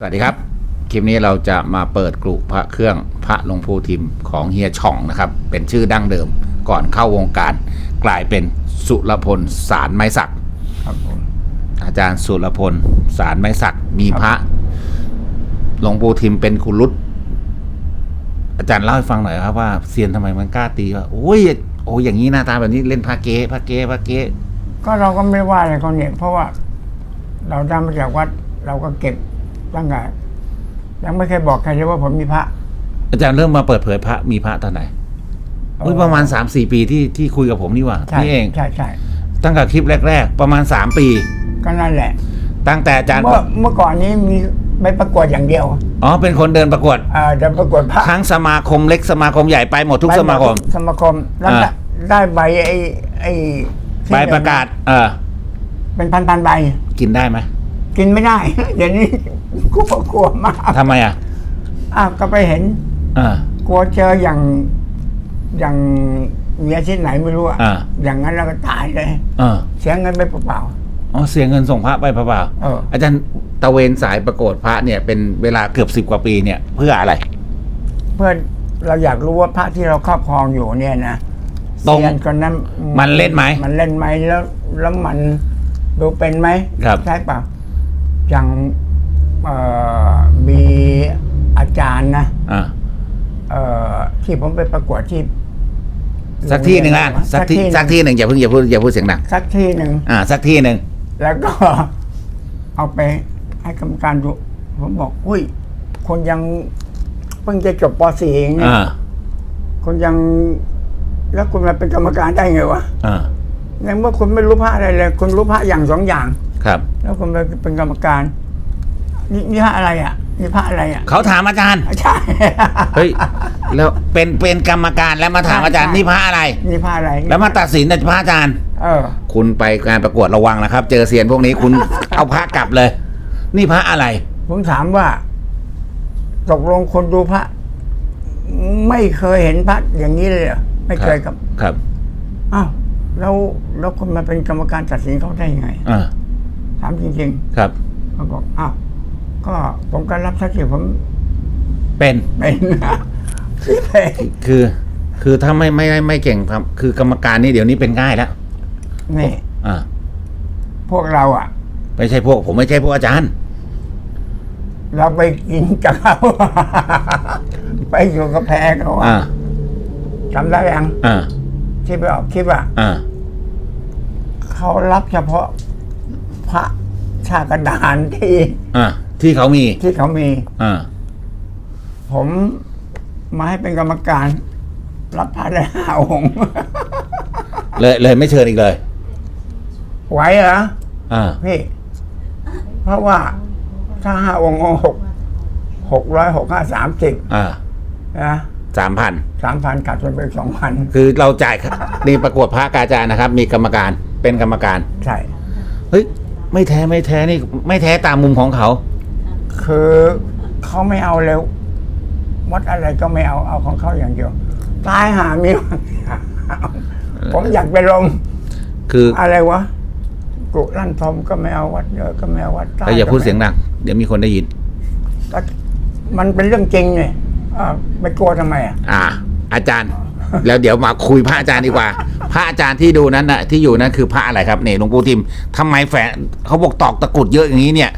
สวัสดีครับ คลิปนี้เราจะมาเปิดกลุ่พระเครื่องพระหลวงปู่ทิมของเฮียช่องนะครับ เป็นชื่อดั้งเดิมก่อนเข้าวงการ กลายเป็นสุรพลสารไม้สักครับผมอาจารย์สุรพลสารไม้สักมีพระหลวงปู่ทิมเป็นคุณรุตอาจารย์เล่าให้ฟังหน่อยครับว่าเซียนทำไมมันกล้าตีว่าโอ้ยโอ้ยอย่างนี้หน้าตาแบบนี้เล่นพระเก๊พระเก๊พระเก๊ก็เราก็ไม่ว่าอะไรเขาเนี่ยเพราะว่า เราได้มาจากวัด เราก็เก็บ ตั้งแต่ยังไม่เคยบอกใครเลยว่าผมมีพระ อาจารย์เริ่มมาเปิดเผยพระมีพระตอนไหนอุ้ยประมาณสามสี่ปีที่ที่คุยกับผมนี่หว่าใช่นี่เองใช่ใช่ตั้งแต่คลิปแรก ๆ ประมาณ3ปี ก็นั่นแหละ ตั้งแต่อาจารย์เมื่อเมื่อก่อนนี้มีไปประกวดอย่างเดียว อ๋อ เป็นคนเดินประกวดเอ่อเดินประกวดพระทั้งสมาคมเล็กสมาคมใหญ่ไปหมดทุกสมาคมไปหดสมาคมแล้วอ่าได้ได้ใบไอ้ไอ้ที่ใบประกาศ เออ เป็นพันพันๆใบ กินได้ไหม กินไม่ได้ เดี๋ยวนี้กลัวกลัวมากทำไมอะอ้าวก็ไปเห็นเออกลัวเจออย่างอย่างมีอาชีพไหนไม่รู้อะอ่าอย่างนั้นเราก็ตายเลยเออเสียเงินไปเปล่า อ๋อเสียเงินส่งพระไปเปล่าๆเออๆอาจารย์ตะเวนสายประกวดพระเนี่ยเป็นเวลาเกือบสิบกว่าปีเนี่ย เพื่ออะไรเพื่อเราอยากรู้ว่าพระที่เราครอบครองอยู่เนี่ยนะตรงเซียนคนนั้นมันเล่นไหมมันเล่นไหมแล้ว แล้วมันดูเป็นไหมครับ ใช่เปล่า อย่างเอ่อมีอาจารย์นะอ่า เอ่อที่ผมไปประกวดที่สักที่หนึ่งอะสักที่สักที่หนึ่งอย่าเพิ่งอย่าพูดอย่าพูดเสียงดังสักที่หนึ่ง อ่า สักที่หนึ่งแล้วก็ เอาไปให้กรรมการดู ผมบอก อุ้ย คนยังเพิ่งจะจบป .4 เองเนี่ยอ่าคนยัง แล้วคุณมาเป็นกรรมการได้ไงวะอ่าในเมื่อคุณไม่รู้พระอะไรเลย คุณรู้พระอย่างสองอย่าง ครับแล้วคุณไปเป็นกรรมการนี่นี่พระอะไรอะนี่พระอะไรอะเขาถามอาจารย์ใช่ เฮ้ยแล้วเป็นเป็นกรรมการแล้วมาถามอาจารย์ใช่ นี่พระอะไร นี่พระอะไรแล้วมาตัดสินแต่พระอาจารย์ เออ คุณไปงานประกวดระวังนะครับ เจอเซียนพวกนี้คุณ เอาพระกลับเลย นี่พระอะไร ผมถามว่า ตกลงคนดูพระ ไม่เคยเห็นพระอย่างนี้เลยเหรอไม่เคยครับครับอ้าวแล้วแล้วคุณมาเป็นกรรมการตัดสินเขาได้ยังไง อ่า ถามจริงครับ ๆเขาบอกอ้าวก็ผมก็รับทักษิณผมเป็นเป็นที่เป็นคือคือถ้าไม่ไม่ไม่ไม่เก่งครับคือกรรมการนี่เดี๋ยวนี้เป็นง่ายแล้วนี่ อ่าพวกเราอะ ไม่ใช่พวกผมไม่ใช่พวกอาจารย์ เราไปกินกับเขา ไปอยู่กับแพรเขาอ่า อะจำได้ยังอ่า ที่ไปออกคลิปอะอ่า เขารับเฉพาะ พระชากระดานที่อ่าที่เขามีที่เขามี อ่าผมมาให้เป็นกรรมการ รับพระได้ห้าองค์เลยเลยไม่เชิญอีกเลย ไหวเหรออ่าพี่เพราะว่าถ้าห้าองค์องค์หกหกร้อยหกห้าสามสิบอ่านะสามพันสามพันขาดทุนไปสองพันคือเราจ่ายนี่ประกวดพระกบอาจารย์นะครับ มีกรรมการเป็นกรรมการ ใช่เฮ้ย ไม่แท้ไม่แท้นี่ ไม่แท้ตามมุมของเขา คือเขาไม่เอาแล้ว วัดอะไรก็ไม่เอาเอาของเขาอย่างเดียวตายหามีผมอยากไปลงคืออะไรวะกุลั่นทมก็ไม่เอาวัดเยอะก็ไม่เอาวัดใต้แต่อย่าพูดก็ไม่เสียงดังเดี๋ยวมีคนได้ยินก็มันเป็นเรื่องจริงเนี่ยอ่าไปกลัวทำไมอะอ่าอาจารย์ แล้วเดี๋ยวมาคุยพระอาจารย์ดีกว่า พระอาจารย์ที่ดูนั้นน่ะที่อยู่นั้นคือพระอะไรครับเนี่ยหลวงปู่ทิมทำไมแฝงเขาบอกตอกตะกรุดเยอะอย่างนี้เนี่ย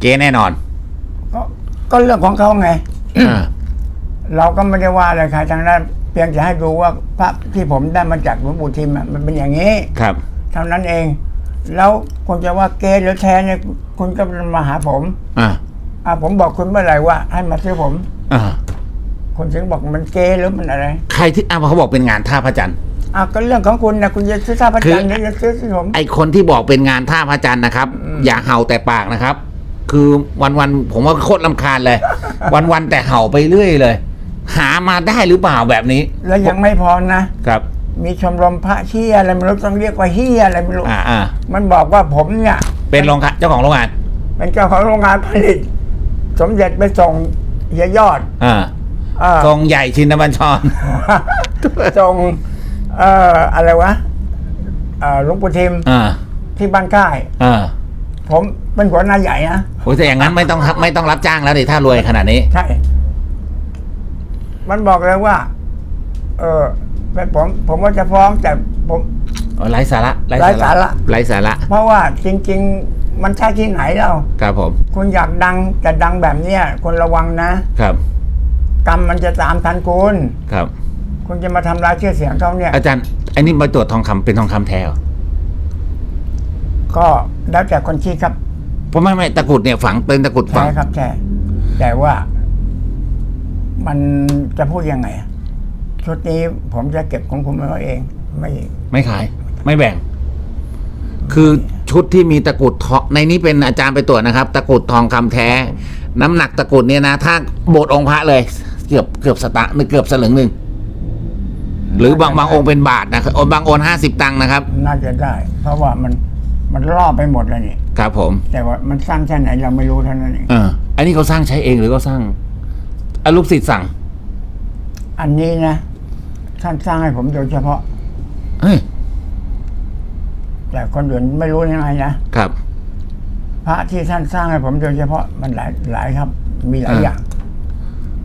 เก๊แน่นอนก็ก็เรื่องของเขาไง อ่าเราก็ไม่ได้ว่าอะไรใครทางนั้นเพียงจะให้ดูว่าพระที่ผมได้มาจากหลวงปู่ทิมอะมันเป็นอย่างนี้ครับ เท่านั้นเอง แล้วคุณจะว่าเกย์หรือแท้เนี่ยคุณก็มาหาผมอ่าอ่าผมบอกคุณเมื่อไหร่ว่า ให้มาซื้อผมอ่าคุณถึงบอกมันเกย์หรือมันอะไร ใครที่อ่าเขาบอกเป็นงานท่าพระจันทร์ อ่าก็เรื่องของคุณนะคุณจะซื้อท่าพระจันทร์คือหรือจะซื้อที่ผม ไอคนที่บอกเป็นงานท่าพระจันทร์นะครับอย่าเห่าแต่ปากนะครับ คือวันวันๆผมว่าโคตรลำคาญเลย วันวันๆแต่เห่าไปเรื่อยเลย หามาได้หรือเปล่าแบบนี้แล้วยังไม่พอนะ ครับ มีชมรมพระเฮียอะไรไม่รู้ต้องเรียกว่าเฮียอะไรไม่รู้อ่าอ่ามันบอกว่าผมเนี่ยเป็นโรงงานเจ้าของโรงงานเป็นเจ้าของโรงงานผลิต สมเด็จไปส่งเฮียยอดอ่าเอ่อทรงใหญ่ชินบัญชร ส่ง เอ่ออะไรวะเอ่อหลวงปู่ทิมอ่าที่บ้านค่าย อ่าผมเป็นหัวหน้าใหญ่นะโอ้ยแต่อย่างนั้นไม่ต้องไม่ต้องรับจ้างแล้วดิถ้ารวยขนาดนี้ ใช่ มันบอกเลยว่า เออเป็นผมผมว่าจะฟ้องแต่ผมไร้สาระไร้สาระไร้สาระเพราะว่าจริง ๆ มันใช่ที่ไหนเราครับผม คุณอยากดังจะดังแบบเนี้ยคุณระวังนะ ครับ กรรมมันจะตามทันคุณ ครับ คุณจะมาทำลายชื่อเสียงเขาเนี่ย อาจารย์ไอ้นี่มาตรวจทองคำเป็นทองคำแท้เหรอก็แล้วแต่คนคิดครับเพราะไม่ไม่ตะกรุดเนี่ยฝังเป็นตะกรุดฝัใช่งครับใช่แต่ว่า มันจะพูดยังไงอะชุดนี้ผมจะเก็บของผมไว้เอง ไม่ ไม่ขาย ไม่แบ่ง คือชุดที่มีตะกรุดทองในนี้เป็นอาจารย์ไปตรวจนะครับ ตะกรุดทองคำแท้ น้ำหนักตะกรุดเนี่ยนะ ถ้าโบสถ์องค์พระเลย เกือบเกือบสตางค์เกือบสลึงหนึ่ง หรือบางบางองค์เป็นบาทนะครับบางองค์ห้าสิบตังค์นะครับ น่าจะได้ เพราะว่ามันมันรอบไปหมดเลยนี่ครับผม แต่ว่ามันสั้นแค่ไหนเราไม่รู้เท่านั้นเองเอออันนี้เขาสร้างใช้เองหรือเขาสร้างอาลูกศิษย์สั่ง อันนี้นะท่านสร้างให้ผมโดยเฉพาะเฮ้ยแต่คนอื่นไม่รู้ยังไงนะครับ พระที่ท่านสร้างให้ผมโดยเฉพาะมันหลายหลายครับ มีหลายอ่าอย่าง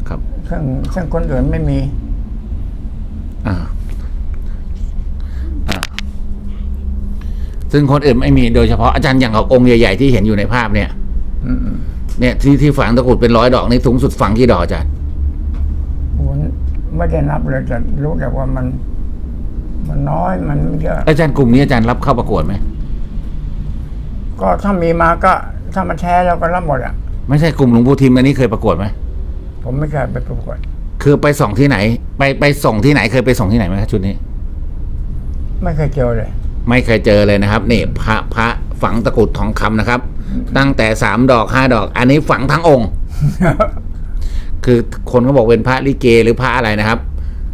ครับซึ่งซึ่งคนอื่นไม่มี อ่า อ่า ซึ่งคนอื่นไม่มีโดยเฉพาะอาจารย์อย่างกับองค์ใหญ่ ๆ ที่เห็นอยู่ในภาพเนี่ยอืมเนี่ยที่ที่ฝังตะกรุดเป็นร้อยดอกนี่สูงสุดฝังกี่ดอกอาจารย์ๆผมไม่ได้นับเลยแต่รู้แต่ว่ามัน มันน้อยมันไม่เยอะอาจารย์กลุ่มนี้อาจารย์รับเข้าประกวดไหมก็ถ้ามีมาก็ถ้ามันแท้เราก็รับหมดอะไม่ใช่กลุ่มหลวงปู่ทิมอันนี้เคยประกวดไหมผมไม่เคยไปประกวดคือไปส่องที่ไหน ไปไปส่งที่ไหนเคยไปส่งที่ไหนไหมครับชุดนี้ ไม่เคยเจอเลย ไม่เคยเจอเลยนะครับนี่พระพระฝังตะกรุดทองคำนะครับ ตั้งแต่สามดอกห้าดอก อันนี้ฝังทั้งองค์ คือคนเขาบอกเป็นพระลิเกหรือพระอะไรนะครับ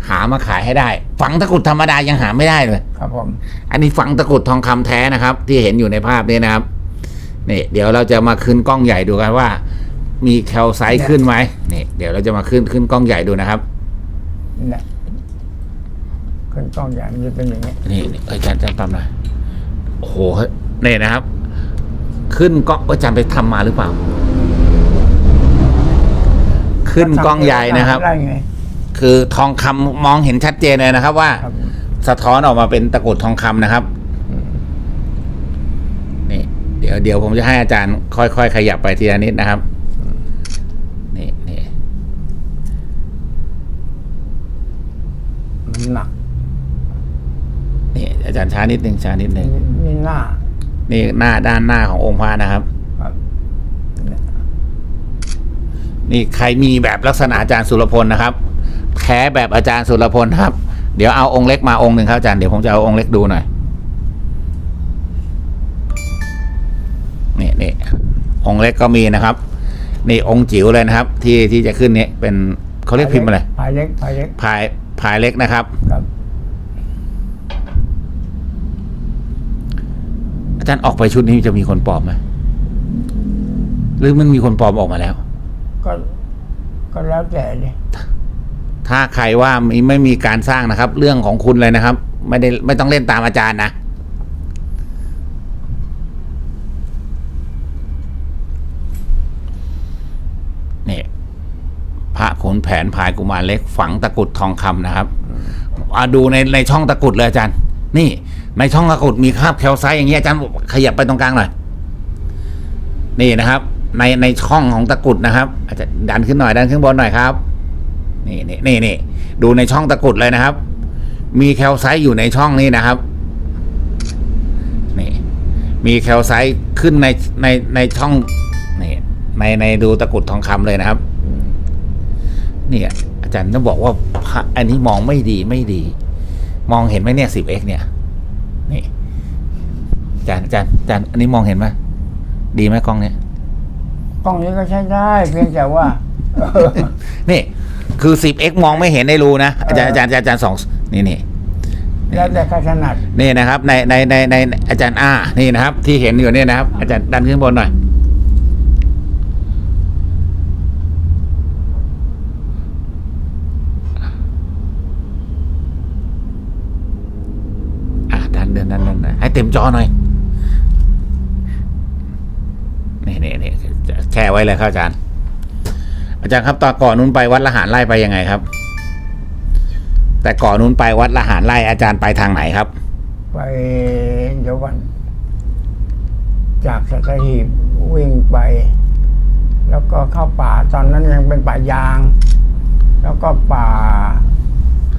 หามาขายให้ได้ ฝังตะกรุดธรรมดายังหาไม่ได้เลย ครับผมอันนี้ฝังตะกรุดทองคำแท้นะครับ ที่เห็นอยู่ในภาพนี้นะครับนี่เดี๋ยวเราจะมาขึ้นกล้องใหญ่ดูกันว่า มีแคลไซต์ขึ้นไหมนี่เดี๋ยวเราจะมาขึ้นขึ้นกล้องใหญ่ดูนะครับเนี่ย ขึ้นกล้องใหญ่มันจะเป็นอย่างนี้นี่นี่เอ้ยอาจารย์อาจารย์ตามหน่อยโอ้โหนี่นะครับ ขึ้นกล้องอาจารย์ไปทำมาหรือเปล่า ขึ้นกล้องใหญ่นะครับ ได้ไง คือทองคำมองเห็นชัดเจนเลยนะครับ ว่า ครับ สะท้อนออกมาเป็นตะกรุดทองคำนะครับนี่เดี๋ยวเดี๋ยวผมจะให้อาจารย์ค่อยๆขยับไปทีละนิดนะครับนี่นี่มันหนักนี่ อาจารย์ช้านิดนึงช้านิดนึงนี่หน้า นี่หน้าด้านหน้าขององค์พระนะครับครับเนี่ยนี่ใครมีแบบลักษณะอาจารย์สุรพลนะครับแท้แบบอาจารย์สุรพลครับ เดี๋ยวเอาองค์เล็กมาองค์หนึ่งครับอาจารย์เดี๋ยวผมจะเอาองค์เล็กดูหน่อยนี่นี่องค์เล็กก็มีนะครับ นี่องค์จิ๋วเลยนะครับ ที่ที่จะขึ้นนี้เป็นเขาเรียกพิมพ์อะไรพายเล็กพายเล็กพายพายเล็กนะครับครับ อาจารย์ออกไปชุดนี้จะมีคนปลอมไหมหรือมันมีคนปลอมออกมาแล้ว ก็ก็แล้วแต่เลยถ้าใครว่าไม่ไม่มีการสร้างนะครับ เรื่องของคุณเลยนะครับ ไม่ได้ไม่ต้องเล่นตามอาจารย์นะนี่พระขุนแผนพายกุมารเล็กฝังตะกรุดทองคำนะครับอาดูในในช่องตะกรุดเลยอาจารย์ นี่ ในช่องตะกุดมีคราบแคลไซต์อย่างเงี้ยอาจารย์ขยับไปตรงกลางหน่อยนี่นะครับ ในในช่องของตะกุดนะครับ อาจจะดันขึ้นหน่อยดันขึ้นบนหน่อยครับ นี่นี่นี่นี่ดูในช่องตะกุดเลยนะครับ มีแคลไซต์อยู่ในช่องนี้นะครับนี่มีแคลไซต์ขึ้นในในในช่องนี่ในในดูตะกุดทองคำเลยนะครับเนี่ยอาจารย์ต้องบอกว่าพะอันนี้มองไม่ดีไม่ดี มองเห็นไหมเนี่ย 10x เนี่ยนี่อา จารย์อาจารย์อาจารย์อันนี้มองเห็นไหมดีไหมกล้องเนี่ยกล้องนี้ก็ใช้ได้ เพียงแต่ว่า นี่ คือ 10x มองไม่เห็นในรูนะอาจารย์อาจารย์อาจารย์สองนี่นี่แล้วแต่ใครถนัดนี่นะครับ ในในในในอาจารย์อ้านี่นะครับ ที่เห็นอยู่เนี่ยนะครับ อาจารย์ดันขึ้นบนหน่อยอะดันเดินดันดันดันให้เต็มจอหน่อย นี่นี่นี่ไว้เลยครับอาจารย์ อาจารย์ครับตอนก่อนนู้นไปวัดละหารไล่ไปยังไงครับ แต่ก่อนนู้นไปวัดละหารไล่อาจารย์ไปทางไหนครับ ไปเดี๋ยวก่อนจากสัตหีบวิ่งไป แล้วก็เข้าป่าตอนนั้นยังเป็นป่ายาง แล้วก็ป่า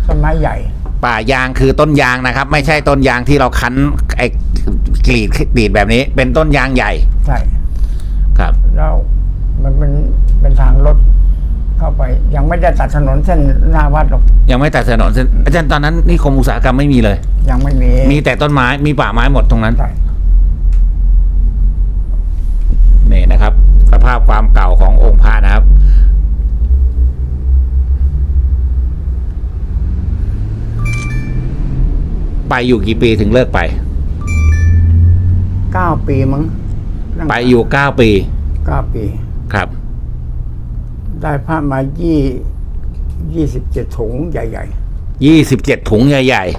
ต้นไม้ใหญ่ ป่ายางคือต้นยางนะครับ ไม่ใช่ต้นยางที่เราคั้นไอ้กรีดกรีดแบบนี้ เป็นต้นยางใหญ่ ใช่ครับ แล้วมันเป็นเป็นทางรถเข้าไป ยังไม่ได้ตัดถนนเส้นหน้าวัดหรอกยังไม่ตัดถนนเส้นอาจารย์ตอนนั้นนิคมอุตสาหกรรมไม่มีเลย ยังไม่มีมีแต่ต้นไม้มีป่าไม้หมดตรงนั้นใช่นี่นะครับ สภาพความเก่าขององค์พระนะครับไปอยู่กี่ปีถึงเลิกไป เก้าปีมั้งตั้งไปอยู่เก้าปีเก้าปี ครับ ได้ผ้ามายี่ยี่สิบเจ็ดถุงใหญ่ยี่สิบเจ็ดถุงใหญ่ๆ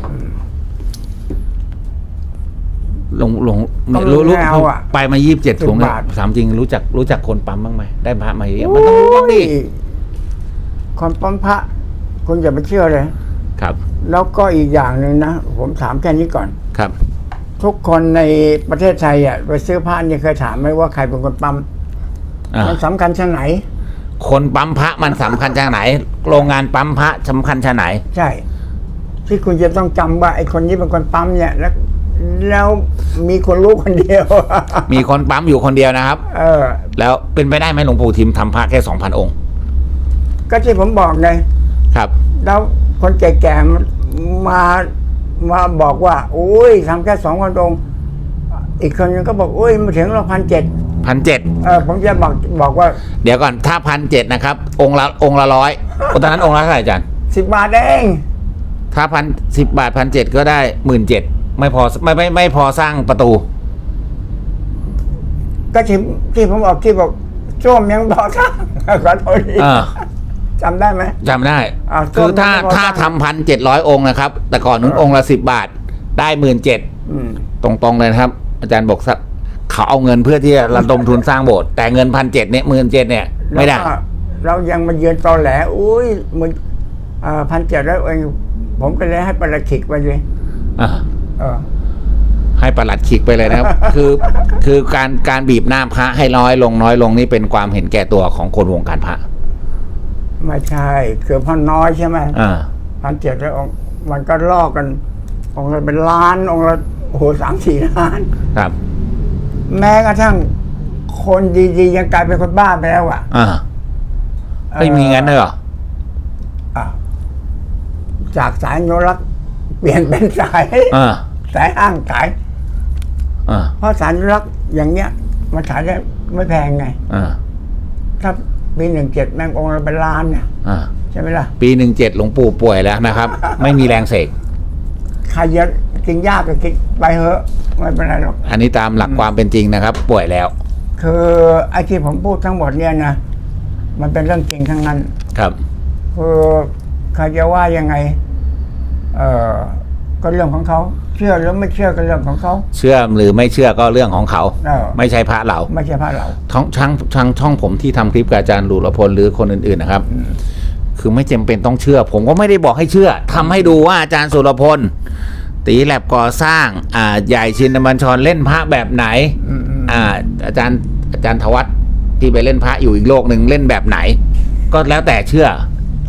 หลงหลงก็รู้รู้ไม่เอาอะ ไปมายี่สิบเจ็ดถุงเนี่ยสิบบาทถามจริงรู้จักรู้จักคนปั๊มบ้างไหมได้พระมาเยอะๆมันต้องรู้บ้างดิคนปั๊มพระคุณอย่าไปเชื่อเลย ครับ แล้วก็อีกอย่างหนึ่งนะ ผมถามแค่นี้ก่อน ครับ ทุกคนในประเทศไทยอะไปซื้อผ้าเนี่ยเคยถามไหมว่าใครเป็นคนปั๊มอ่า มันสำคัญชะไหน คนปั๊มพระมันสำคัญจากไหน โรงงานปั๊มพระสำคัญชาไหน ใช่ ที่คุณจะต้องจำว่าไอ้คนนี้เป็นคนปั๊มเนี่ยแล้วแล้วมีคนรู้คนเดียว มีคนปั๊มอยู่คนเดียวนะครับ เออ แล้วเป็นไปได้ไหมหลวงปู่ทิมทำพระแค่สองพันองค์ก็ที่ผมบอกไง ครับ แล้วคนแก่ๆมันมามาบอกว่า โอ้ยทำแค่สองคนองค์อีกคนนึงก็บอกโอ้ยมาถึงเราพันเจ็ด พันเจ็ดเออผมจะบอกบอกว่าเดี๋ยวก่อนถ้าพันเจ็ดนะครับ องค์ละองค์ละร้อยตอนนั้นองค์ละเท่าไหร่อาจารย์สิบบาทเองถ้าพันสิบบาทพันเจ็ดก็ได้หมื่นเจ็ดไม่พอไม่ไม่ไม่พอสร้างประตู ก็ที่ที่ผมบอกที่บอกส้วมยังบอกท่าขอโทษทีเออจำได้ไหมจำได้อ่าคือถ้าก็ไม่พอถ้าสร้างทำพันเจ็ดร้อยองค์นะครับ แต่ก่อนนู้นองค์ละสิบบาทได้หมื่นเจ็ดอืมตรงๆเลยนะครับ อาจารย์บอกสัก เขาเอาเงินเพื่อที่จะระดมทุนสร้างโบสถ์แต่เงินพันเจ็ดเนี่ยหมื่นเจ็ดเนี่ยไม่ได้ แล้วก็เรายังมาเยือนตอแหลอุ้ยมันพันเจ็ดแล้วเองผมก็เลยให้ประหลัดขิกไปเลยอ่าเออ ให้ประหลัดขิกไปเลยนะครับ คือคือการการบีบหน้าพระให้น้อยลงน้อยลงนี่เป็นความเห็นแก่ตัวของคนวงการพระไม่ใช่ คือพ่อน้อยใช่ไหมอ่าพันเจ็ดแล้วองค์มันก็ลอกกันองค์ละเป็นล้านองค์ละโอ้โหสามสี่ล้าน ครับ แม้กระทั่งคนดีๆยังกลายเป็นคนบ้าไปแล้วอะอ่าไม่มีงั้นเลยเหรออะจากสายอนุรักษ์เปลี่ยนเป็นสายอ่าสายห้างขายอ่าเพราะสายอนุรักษ์อย่างเนี้ยมันขายได้ไม่แพงไงอ่าถ้าปีหนึ่งเจ็ดแมงองค์ละเป็นล้านเนี่ยอ่าใช่ไหมล่ะ ปีหนึ่งเจ็ดหลวงปู่ป่วยแล้วนะครับ ไม่มีแรงเสกใครจะ กินยากก็กินไปเถอะไม่เป็นไรหรอก อันนี้ตามหลักความเป็นจริงนะครับ ป่วยแล้ว คือไอ้ที่ผมพูดทั้งหมดเนี่ยนะมันเป็นเรื่องจริงทั้งนั้น ครับ คือใครจะว่ายังไง เออก็เรื่องของเขาเชื่อหรือไม่เชื่อก็เรื่องของเขา เชื่อหรือไม่เชื่อก็เรื่องของเขา เออ ไม่ใช่พระเรา ไม่ใช่พระเรา ท้องช่างช่างช่องผมที่ทำคลิปกับอาจารย์หลุรพลหรือคนอื่นๆนะครับ คือไม่จำเป็นต้องเชื่อ ผมก็ไม่ได้บอกให้เชื่อทำให้ดูว่าอาจารย์สุรพล ตีแลบก่อสร้างอ่าใหญ่ชินบัญชรเล่นพระแบบไหนอืมอืมอ่าอาจารย์อาจารย์ธวัฒน์ที่ไปเล่นพระอยู่อีกโลกหนึ่งเล่นแบบไหน ก็แล้วแต่เชื่อ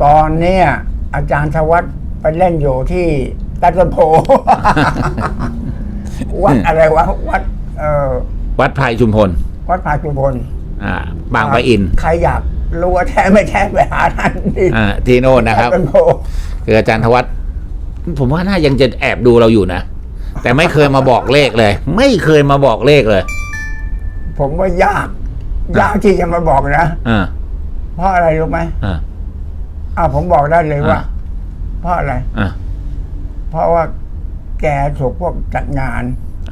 ตอนเนี้ยอาจารย์ธวัฒน์ไปเล่นอยู่ที่ตัดนโพวัดอะไรวะวัด เอ่อวัดไพรชุมพล วัดพาจุพลอ่า บางปะอิน ใครอยากรู้ว่าแท้ไม่แท้ไปหาท่านที่อ่าที่โน่นนะครับตัดนโพคืออาจารย์ธวัฒน์ ผมว่าน่ายังจะแอบดูเราอยู่นะ แต่ไม่เคยมาบอกเลขเลย ไม่เคยมาบอกเลขเลย ผมว่ายาก ยากที่จะมาบอกนะอ่าเพราะอะไรรู้ไหมอ่าอ้าวผมบอกได้เลยว่าอ่า เพราะอะไร อ่าเพราะว่าแกถูกพวกจัดงาน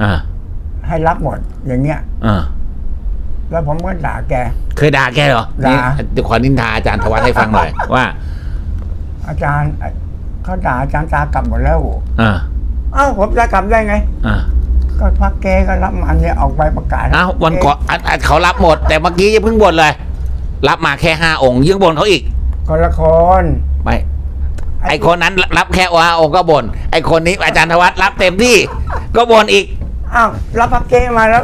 อ่าให้รับหมดอย่างเงี้ยอ่าแล้วผมก็ด่าแก เคยด่าแกเหรอด่า นี่เดี๋ยวขอนินทาอาจารย์ธวัฒน์ให้ฟังหน่อยว่า อาจารย์ เขาด่าอาจารย์ตากลับหมดแล้วอ่าอ้าวผมจะกลับได้ไง อ่าก็พักเกก็รับมันเนี่ยออกใบประกาศอ้าววันก่อนอันอันเขารับหมด แต่เมื่อกี้ยังเพิ่งบ่นเลย รับมาแค่ห้าองค์ยังบ่นเขาอีกคนละคนไม่ไอคนนั้นรับแค่ห้าองค์ก็บ่นไอคนนี้อาจารย์ธวัฒน์รับเต็มที่ ก็บ่นอีกอ้าวรับพักเกมาแล้ว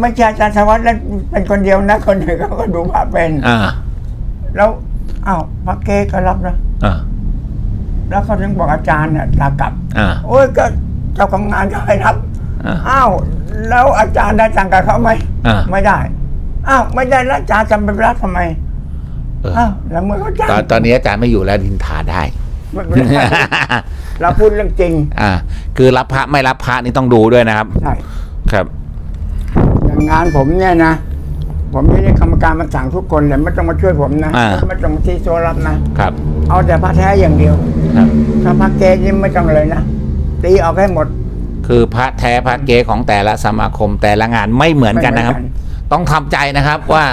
ไม่ใช่อาจารย์ธวัฒน์นั่นเป็นคนเดียวนะ คนอื่นเขาก็ดูพระเป็นอ่าแล้วอ้าวพักเกก็รับนะอ่า แล้วเขาถึงบอกอาจารย์เนี่ยลากลับอ่า โอ้ยก็เจ้าของงานก็ให้รับอ่าอ้าวแล้วอาจารย์ได้ตังค์กับเขาไหมอ่า ไม่ได้อ้าวไม่ได้แล้วอาจารย์จำเป็นรับทำไมเอออ้าวแล้วเมื่อเขาจ้างตอนตอนนี้อาจารย์ไม่อยู่แล้วดินทาได้ ไม่เป็นไรเราพูดเรื่องจริงอ่า คือรับพระไม่รับพระนี่ต้องดูด้วยนะครับ ใช่ ครับ อย่างงานผมเนี่ยนะ ผมไม่ได้กรรมการมาสั่งทุกคนเลยไม่ต้องมาช่วยผมนะ อ่า ไม่ต้องมาที่โซรับนะ ครับ เอาแต่พระแท้อย่างเดียว ครับ ถ้าพระเกศนี่ไม่ต้องเลยนะตีออกให้หมด คือพระแท้พระเก๊ของแต่ละสมาคมแต่ละงานไม่เหมือนกันนะครับไม่เหมือนกัต้องทำใจนะครับว่า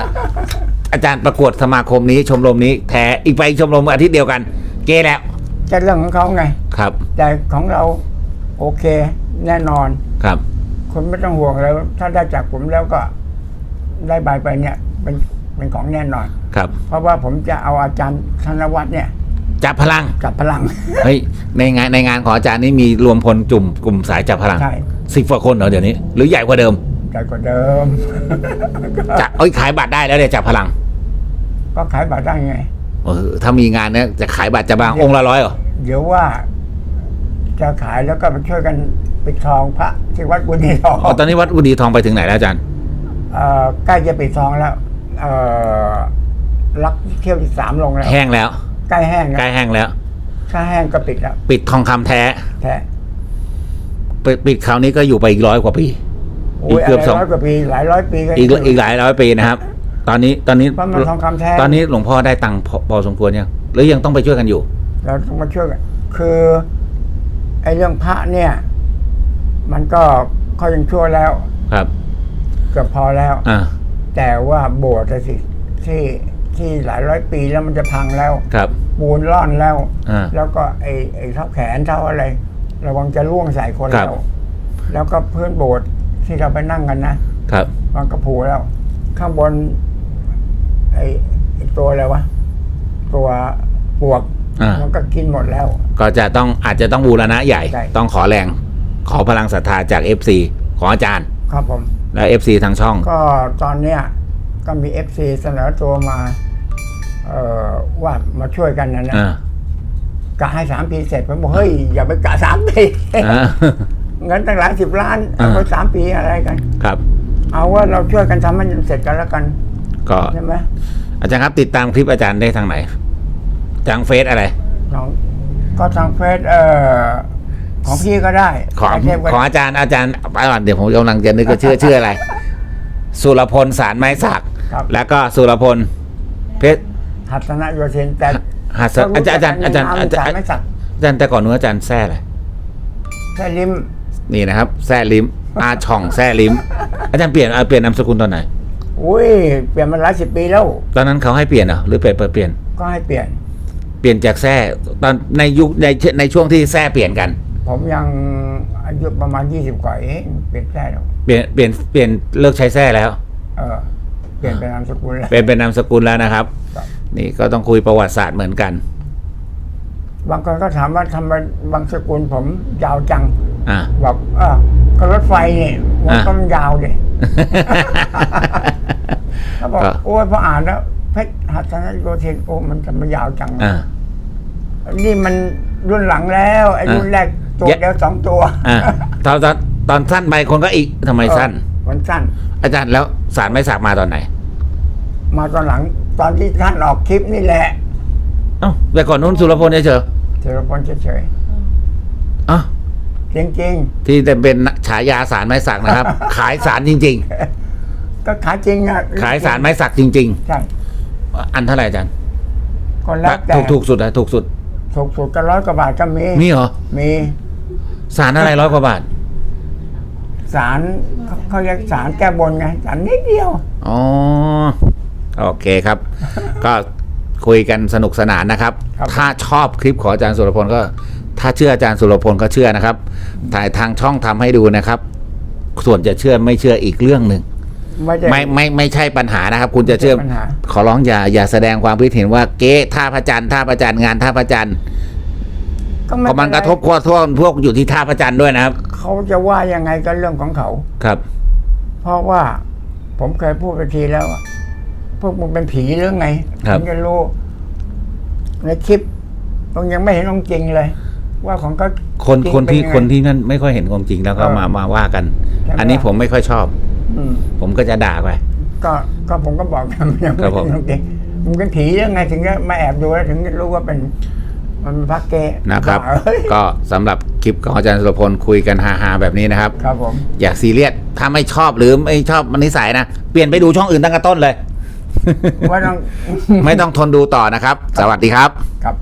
อาจารย์ประกวดสมาคมนี้ชมรมนี้แท้อีกไปชมรมอาทิตย์เดียวกัน เก๊แล้วจะเรื่องของเขาไงครับ แต่ของเราโอเคแน่นอนครับคุณไม่ต้องห่วงเลยถ้าได้จากผมแล้วก็ได้ใบไปเนี่ยเป็นเป็นของแน่นอนครับ เพราะว่าผมจะเอาอาจารย์ธนวัฒน์เนี่ย จับพลัง กับพลัง เฮ้ย ในงานในงานของอาจารย์นี่มีรวมพลจุ่มกลุ่มสายจับพลังใช่ สิบกว่าคนเหรอเดี๋ยวนี้ หรือใหญ่กว่าเดิมใจกว่าเดิม จะเอ้ยขายบัตรได้แล้วเดี๋ยวจับพลัง ก็ขายบัตรได้ไง เออถ้ามีงานเนี้ยจะขายบัตรจะบางองค์ละร้อยเหรอ เดี๋ยวว่า จะขายแล้วก็ไปช่วยกันปิดทองพระที่วัดบุญทองอ๋อตอนนี้วัดอุดีทองไปถึงไหนแล้วอาจารย์ เอ่อใกล้จะปิดทองแล้ว เอ่อรักเที่ยวที่สามลงแล้ว แห้งแล้ว ใกล้แห้งใกล้แล้วแห้งแล้ว ถ้าแห้งก็ปิดแล้วปิดทองคำแท้แท้ปิดปิดคราวนี้ก็อยู่ไปอีกร้อยกว่าปี โอ้อียกเกือบอะไรสองร้อยกว่าปีหลายร้อยปีก็อีกอีกหลายร้อยปีนะครับ ตอนนี้ตอนนี้เพราะมันทองคำแท้ตอนนี้หลวงพ่อได้ตังค์พอพอสมควรยังหรือยังต้องไปช่วยกันอยู่ เราต้องมาช่วยกันคือไอ้เรื่องพระเนี่ย มันก็เขายังชั่วแล้ว ครับเกือบพอแล้ว อ่าแต่ว่าโบสถ์อะสิที่ ที่หลายร้อยปีแล้วมันจะพังแล้วครับ ปูนร่อนแล้ว อ่าแล้วก็ไอ้ไอ้เท้าแขนเท้าอะไร ระวังจะล่วงใส่คนครับ เราแล้วก็พื้นโบสถ์ที่เราไปนั่งกันนะครับ มันก็ผุแล้ว ข้างบน ไอ้ไอ้ตัวอะไรวะ ตัวปวก อ่ามันก็กินหมดแล้ว ก็จะต้องอาจจะต้องบูรณะใหญ่ ใช่ ต้องขอแรง ขอพลังศรัทธาจาก FC ของอาจารย์ ครับผม และ FC ทางช่อง ก็ตอนเนี้ย ก็มีเอฟซีเสนอตัวมา เอ่อว่ามาช่วยกันนะนะอ่ากะให้สามปีเสร็จผมบอกเฮ้ยอย่าไปกะสามปีอ่า เงินตั้งหลายสิบล้านอ่าเอาไปสามปีอะไรกัน ครับ เอาว่าเราช่วยกันทำให้มันเสร็จกันแล้วกันก็ใช่ไหมอาจารย์ครับติดตามคลิปอาจารย์ได้ทางไหนทางเฟซอะไรลองก็ทางเฟซเอ่อของพี่ก็ได้ของไเทพก็ของอาจารย์อาจารย์อ่านเดี๋ยวผมกำลังจะนึกว่าชื่อชื่ออะไร สุรพลสารไม้สัก ครับ แล้วก็สุรพล เพชรหัตนโยธินแต่หัสอาจารย์อาจารย์อาจารย์อาจารย์ไม่สักอาจารย์แต่ก่อนนู้นอาจารย์แซ่อะไรแค่ลิ้มนี่นะครับแซ่ลิมอาช่องแซ่ลิมอาจารย์เปลี่ยนเอาเปลี่ยนนามสกุลตอนไหนอุ้ยเปลี่ยนมาหลายสิบปีแล้ว ตอนนั้นเขาให้เปลี่ยนเหรอหรือเปลี่ยนเปลี่ยนก็ให้เปลี่ยน เปลี่ยนจากแซ่ตอนในยุคในในช่วงที่แซ่เปลี่ยนกัน ผมยังอายุประมาณยี่สิบกว่าเองเปลี่ยนได้แล้วเปลี่ยนเปลี่ยนเปลี่ยนเลิกใช้แซ่แล้ว เออ เปลี่ยนเป็นนามสกุลแล้วเป็นเป็นนามสกุลแล้วนะครับครับ นี่ก็ต้องคุยประวัติศาสตร์เหมือนกัน บางคนก็ถามว่าทำไมบางสกุลผมยาวจังอ่าบอกเออก็รถไฟเนี่ยมันอ่าก็มันยาวเลยเขาบอกก็โอ้ยพออ่านแล้วเพชรหัตนโยธินโอ้มันจะมายาวจังอ่านี่มันรุ่นหลังแล้วไอ้อ่ารุ่รุ่นแรกตัวเยอะเดียวสองตัวอ่าตอนตอนตอนสั้นไปคนก็อีกทำไมสั้นเออ มันสั้น อาจารย์แล้วสารไม้สักมาตอนไหน มาตอนหลังตอนที่ท่านออกคลิปนี่แหละเอ้าแต่ก่อนนู้นสุรพลเฉยเทเลพลเฉยๆอะๆจริงที่จะเป็นฉายาสารไม้สักนะครับ ขายสารจริง ๆ ก็ขายจริงอะๆ ขายสารไม้สักจริง ใช่ๆ อันเท่าไหร่อาจารย์คนแล้วแต่ถูกถูกสุดอะถูกสุด ถูกสุดก็ร้อยกว่าบาทก็มีมีเหรอมีสารอะไรร้อยกว่าบาท สาร เขาเขาเรียกสารแก้บนไงสารนิดเดียว อ๋อ โอเคครับ ก็คุยกันสนุกสนานนะครับ ครับ ถ้าชอบคลิปของอาจารย์สุรพลก็ ถ้าเชื่ออาจารย์สุรพลก็เชื่อนะครับ ถ่ายทางช่องทำให้ดูนะครับ ส่วนจะเชื่อไม่เชื่ออีกเรื่องหนึ่ง ไม่ได้ไม่ไม่ไม่ใช่ปัญหานะครับ คุณจะเชื่อปัญหา ขอร้องอย่าอย่าแสดงความคิดเห็นว่าเก๊ท่าพระจันทร์ท่าพระจันทร์งานท่าพระจันทร์ ก็ไม่เพราะมันเป็กไรระทบขั้วทั่วพวกอยู่ที่ท่าพระจันทร์ด้วยนะครับ เขาจะว่ายังไงก็เรื่องของเขา ครับ เพราะว่าผมเคยพูดไปทีแล้วอะพวกมึงเป็นผีหรือไงครับมึงจะรู้ ในคลิปมึงยังไม่เห็นองค์จริงเลย ว่าของเขาคนจริงคนที่เป็ยังไง คนที่นั่นไม่ค่อยเห็นความจริงแล้วก็เออมามาว่ากัน ใช่ไหม อันนี้ผมไม่ค่อยชอบ อืม ผมก็จะด่าไป ก็ก็ผมก็บอกยังไม่ครัเห็บผมนองค์จริงมึงเป็นผีหรือไงถึงจะมาแอบดูแล้วถึงจะรู้ว่าเป็น มันเป็นพระเกนะครับาเอ้ยก็สำหรับคลิปของอาจารย์สุรพลคุยกันฮาๆแบบนี้นะครับ ครับผม อย่าซีเรียสถ้าไม่ชอบหรือไม่ชอบมันนิสัยนะ เปลี่ยนไปดูช่องอื่นตั้งแต่ต้นเลยว่าต้องไม่ต้องทนดูต่อนะครับ สวัสดีครับครับ